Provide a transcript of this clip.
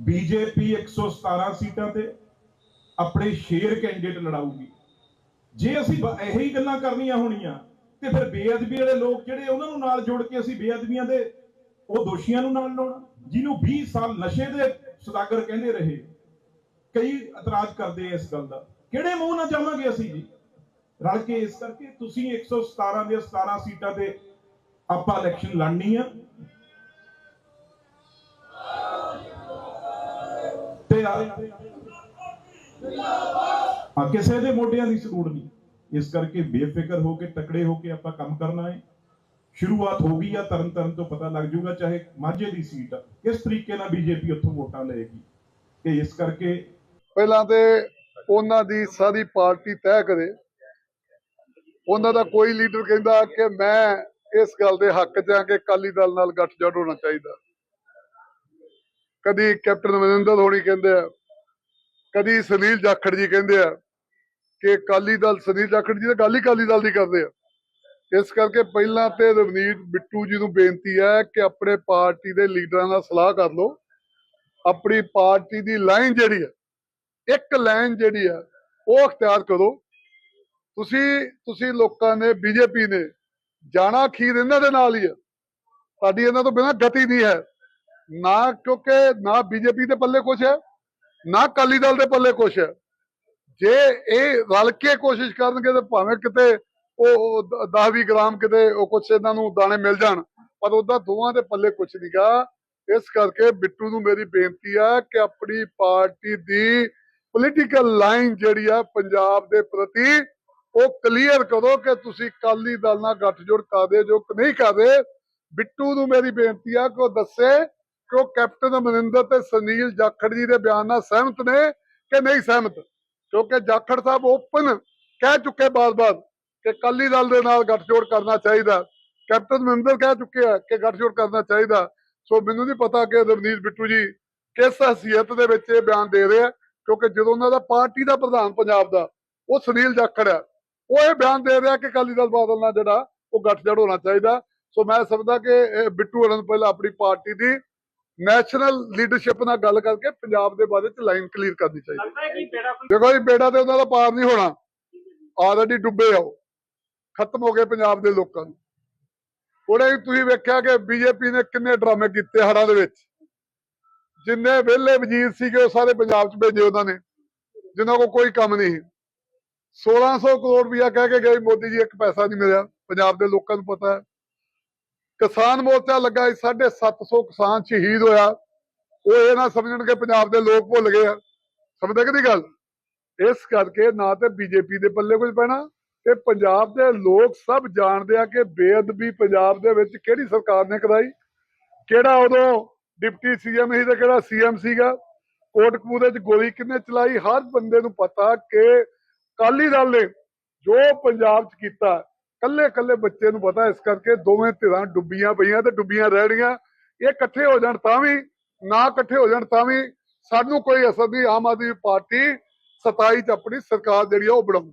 BJP 117 ਸੀਟਾਂ ਤੇ ਆਪਣੇ ਸ਼ੇਰ ਕੈਂਡੀਡੇਟ ਲੜਾਊਗੀ। ਜੇ ਅਸੀਂ ਬ- ਇਹੀ ਗੱਲਾਂ ਕਰਨੀਆਂ ਹੋਣੀਆਂ, ਤੇ ਫਿਰ ਬੇਅਦਬੀ ਵਾਲੇ ਲੋਕ ਜਿਹੜੇ ਉਹਨਾਂ ਨੂੰ ਨਾਲ ਜੋੜ ਕੇ ਅਸੀਂ ਬੇਅਦਬੀਆਂ ਦੇ, ਉਹ ਦੋਸ਼ੀਆਂ ਨੂੰ ਨਾਲ ਲਾਉਣਾ, ਜਿਹਨੂੰ 20 ਸਾਲ ਨਸ਼ੇ ਦੇ ਸੁਦਾਗਰ ਕਹਿੰਦੇ ਰਹੇ, ਕਈ ਇਤਰਾਜ਼ ਕਰਦੇ ਆ ਇਸ ਗੱਲ ਦਾ। ਕਿਹੜੇ ਮੂੰਹ ਨਾਲ ਜਾਵਾਂਗੇ ਅਸੀਂ ਜੀ? ਰਲ ਕੇ ਇਸ ਕਰਕੇ ਤੁਸੀਂ 117 ਦੇ 17 ਸੀਟਾਂ ਤੇ ਆਪਾਂ ਇਲੈਕਸ਼ਨ ਲੜਨੀ ਆ। ਤੇ ਆ। ਕਿਸੇ ਦੇ ਮੋਢਿਆਂ ਦੀ ਸੂੜ ਨਹੀਂ। ਇਸ ਕਰਕੇ ਬੇਫਿਕਰ ਹੋ ਕੇ, ਤਕੜੇ ਹੋ ਕੇ ਆਪਾਂ ਕੰਮ ਕਰਨਾ ਹੈ। ਸ਼ੁਰੂਆਤ ਹੋ ਗਈ ਆ ਤਰਨ ਤਰਨ ਤੋਂ ਪਤਾ ਲੱਗ ਜਾਊਗਾ ਚਾਹੇ ਮਾਝੇ ਦੀ ਸੀਟ ਆ, ਕਿਸ ਤਰੀਕੇ ਨਾਲ ਬੀਜੇਪੀ ਉੱਥੋਂ ਵੋਟਾਂ ਲਏਗੀ। ਤੇ ਇਸ ਕਰਕੇ ਪਹਿਲਾਂ ਤੇ ਉਹਨਾਂ ਦੀ ਸਾਰੀ ਪਾਰਟੀ ਤੈਅ ਕਰੇ। ਉਹਨਾਂ ਦਾ ਕੋਈ ਲੀਡਰ ਕਹਿੰਦਾ ਕਿ ਮੈਂ ਇਸ ਗੱਲ ਦੇ ਹੱਕ 'ਚ ਆ ਕਿ ਅਕਾਲੀ ਦਲ ਨਾਲ ਗੱਠਜੋੜ ਹੋਣਾ ਚਾਹੀਦਾ। ਕਦੀ ਕੈਪਟਨ ਅਮਰਿੰਦਰ ਧੋਣੀ ਕਹਿੰਦੇ ਆ, ਕਦੀ ਸੁਨੀਲ ਜਾਖੜ ਜੀ ਕਹਿੰਦੇ ਆ ਕਿ ਅਕਾਲੀ ਦਲ ਸੁਨੀਲ ਜਾਖੜ ਜੀ ਤਾਂ ਗੱਲ ਹੀ ਅਕਾਲੀ ਦਲ ਦੀ ਕਰਦੇ ਆ। ਇਸ ਕਰਕੇ ਪਹਿਲਾਂ ਤੇ ਰਵਨੀਤ ਬਿੱਟੂ ਜੀ ਨੂੰ ਬੇਨਤੀ ਹੈ ਕਿ ਆਪਣੇ ਪਾਰਟੀ ਦੇ ਲੀਡਰਾਂ ਨਾਲ ਸਲਾਹ ਕਰ ਲਓ। ਆਪਣੀ ਪਾਰਟੀ ਦੀ ਲਾਈਨ ਜਿਹੜੀ ਹੈ ਇੱਕ ਲਾਈਨ ਜਿਹੜੀ ਆ, ਉਹ ਅਖਤਿਆਰ ਕਰੋ। ਤੁਸੀਂ ਤੁਸੀਂ ਲੋਕਾਂ ਨੇ, ਬੀਜੇਪੀ ਨੇ ਜਾਣਾ ਖੀਰ ਇਹਨਾਂ ਦੇ ਨਾਲ ਹੀ ਆ। ਸਾਡੀ ਇਹਨਾਂ ਤੋਂ ਬਿਨਾਂ ਗਤੀ ਨਹੀਂ ਹੈ। ਨਾ ਕਿਉਂਕਿ ਨਾ ਬੀਜੇਪੀ ਦੇ ਪੱਲੇ ਕੁਝ ਹੈ, ਨਾ ਅਕਾਲੀ ਦਲ ਦੇ ਪੱਲੇ ਕੁਝ ਹੈ। ਜੇ ਇਹ ਰਲ ਕੇ ਕੋਸ਼ਿਸ਼ ਕਰਨਗੇ ਤੇ ਭਾਵੇਂ ਕਿਤੇ ਉਹ 10-20 ਗ੍ਰਾਮ ਕਿਤੇ ਉਹ ਕੁਛ ਇਹਨਾਂ ਨੂੰ ਦਾਣੇ ਮਿਲ ਜਾਣ, ਪਰ ਉਹਦਾ ਦੋਵਾਂ ਦੇ ਪੱਲੇ ਕੁਝ ਨਹੀਂਗਾ ਇਸ ਕਰਕੇ ਬਿੱਟੂ ਨੂੰ ਮੇਰੀ ਬੇਨਤੀ ਆ ਕਿ ਆਪਣੀ ਪਾਰਟੀ ਦੀ ਪੋਲੀਟੀਕਲ ਲਾਈਨ ਜਿਹੜੀ ਆ ਪੰਜਾਬ ਦੇ ਪ੍ਰਤੀ ਉਹ ਕਲੀਅਰ ਕਰੋ ਕਿ ਤੁਸੀਂ ਕਾਲੀ ਦਲ ਨਾਲ ਗੱਠਜੋੜ ਕਰਦੇ ਜੋ ਕਿ ਨਹੀਂ ਕਰਦੇ ਬਿੱਟੂ ਨੂੰ ਮੇਰੀ ਬੇਨਤੀ ਆ ਕਿ ਉਹ ਦੱਸੇ ਕਿ ਉਹ ਕੈਪਟਨ ਅਮਰਿੰਦਰ ਤੇ ਸੁਨੀਲ ਜਾਖੜ ਜੀ ਦੇ ਬਿਆਨ ਨਾਲ ਸਹਿਮਤ ਨੇ ਕਿ ਨਹੀਂ ਸਹਿਮਤ? ਕਿਉਂਕਿ ਜਾਖੜ ਸਾਹਿਬ ਓਪਨ ਕਹਿ ਚੁੱਕੇ ਬਾਰ-ਬਾਰ ਕਿ ਕਾਲੀ ਦਲ ਦੇ ਨਾਲ ਗੱਠਜੋੜ ਕਰਨਾ ਚਾਹੀਦਾ। ਕੈਪਟਨ ਅਮਰਿੰਦਰ ਕਹਿ ਚੁੱਕੇ ਆ ਕਿ ਗੱਠਜੋੜ ਕਰਨਾ ਚਾਹੀਦਾ। ਸੋ ਮੈਨੂੰ ਨਹੀਂ ਪਤਾ ਕਿ ਰਵਨੀਤ ਬਿੱਟੂ ਜੀ ਕਿਸ ਹਸੀਅਤ ਦੇ ਵਿੱਚ ਇਹ ਬਿਆਨ ਦੇ ਰਹੇ ਆ, ਕਿਉਂਕਿ ਜਦੋਂ ਉਹਨਾਂ ਦਾ ਪਾਰਟੀ ਦਾ ਪ੍ਰਧਾਨ ਪੰਜਾਬ ਦਾ, ਉਹ ਸੁਨੀਲ ਜਾਖੜ ਆ, ਉਹ ਇਹ ਬਿਆਨ ਦੇ ਰਿਹਾ ਕਿ ਅਕਾਲੀ ਦਲ ਬਾਦਲ ਨਾਲ ਜਿਹੜਾ ਉਹ ਗੱਠਜੋੜ ਹੋਣਾ ਚਾਹੀਦਾ। ਸੋ ਮੈਂ ਸਮਝਦਾ ਕਿ ਬਿੱਟੂ ਹੋਰਾਂ ਨੂੰ ਪਹਿਲਾਂ ਆਪਣੀ ਪਾਰਟੀ ਦੀ ਨੈਸ਼ਨਲ ਲੀਡਰਸ਼ਿਪ ਨਾਲ ਗੱਲ ਕਰਕੇ ਪੰਜਾਬ ਦੇ ਬਾਰੇ ਚ ਲਾਈਨ ਕਲੀਅਰ ਕਰਨੀ ਚਾਹੀਦੀ। ਕਿ ਦੇਖੋ ਜੀ ਬੇੜਾ ਤੇ ਉਹਨਾਂ ਦਾ ਪਾਰ ਨਹੀਂ ਹੋਣਾ। ਆਲਰੇਡੀ ਡੁੱਬੇ ਆ ਉਹ। ਖਤਮ ਹੋ ਗਏ ਪੰਜਾਬ ਦੇ ਲੋਕਾਂ ਨੂੰ। ਉਹਨੇ ਤੁਸੀਂ ਵੇਖਿਆ ਕਿ ਬੀਜੇਪੀ ਨੇ ਕਿੰਨੇ ਡਰਾਮੇ ਕੀਤੇ ਹੜਾਂ ਦੇ ਵਿੱਚ। ਜਿੰਨੇ ਵਿਹਲੇ ਵਜ਼ੀਰ ਸੀਗੇ ਉਹ ਸਾਰੇ ਪੰਜਾਬ 'ਚ ਭੇਜੇ ਉਹਨਾਂ ਨੇ। ਜਿਨ੍ਹਾਂ ਕੋਲ ਕੋਈ ਕੰਮ ਨਹੀਂ ਸੀ। 1600 ਕਰੋੜ ਰੁਪਇਆ ਕਹਿ ਕੇ ਗਏ ਮੋਦੀ ਜੀ ਇੱਕ ਪੈਸਾ ਨਹੀਂ ਮਿਲਿਆ। ਪੰਜਾਬ ਦੇ ਲੋਕਾਂ ਨੂੰ ਪਤਾ ਹੈ। ਕਿਸਾਨ ਮੋਰਚਾ ਲੱਗਾ ਸੀ 750 ਕਿਸਾਨ ਸ਼ਹੀਦ ਹੋਇਆ। ਉਹ ਇਹ ਨਾ ਸਮਝਣ ਕਿ ਪੰਜਾਬ ਦੇ ਲੋਕ ਭੁੱਲ ਗਏ ਆ। ਸਮਝਦੇ ਕਿ ਨਹੀਂ ਗੱਲ? ਇਸ ਕਰਕੇ ਨਾ ਤੇ ਬੀਜੇਪੀ ਦੇ ਪੱਲੇ ਕੁਝ ਪੈਣਾ ਤੇ ਪੰਜਾਬ ਦੇ ਲੋਕ ਸਭ ਜਾਣਦੇ ਆ ਕਿ ਬੇਅਦਬੀ ਪੰਜਾਬ ਦੇ ਵਿੱਚ ਕਿਹੜੀ ਸਰਕਾਰ ਨੇ ਕਰਾਈ। ਕਿਹੜਾ ਉਦੋਂ ਡਿਪਟੀ ਸੀਐਮ ਸੀ ਤੇ ਕਿਹੜਾ ਸੀਐਮ ਸੀਗਾ? ਕੋਟਕਪੂਰੇ 'ਚ ਗੋਲੀ ਕਿੰਨੇ ਚਲਾਈ? ਹਰ ਬੰਦੇ ਨੂੰ ਪਤਾ ਕਿ ਕਾਲੀ ਦਲ ਨੇ ਜੋ ਪੰਜਾਬ 'ਚ ਕੀਤਾ ਕੱਲੇ ਕੱਲੇ ਬੱਚੇ ਨੂੰ ਪਤਾ ਇਸ ਕਰਕੇ ਦੋਵੇਂ ਧਿਰਾਂ ਡੁੱਬੀਆਂ ਪਈਆਂ ਤੇ ਡੁੱਬੀਆਂ ਰਹਿਣੀਆਂ ਇਹ ਇਕੱਠੇ ਹੋ ਜਾਣ ਤਾਂ ਵੀ, ਨਾ ਇਕੱਠੇ ਹੋ ਜਾਣ ਤਾਂ ਵੀ ਸਾਨੂੰ ਕੋਈ ਅਸਰ ਨਹੀਂ, ਆਮ ਆਦਮੀ ਪਾਰਟੀ 27 ਚ ਆਪਣੀ ਸਰਕਾਰ ਜਿਹੜੀ ਆ ਉਹ ਬਣਾਉਂਦੀ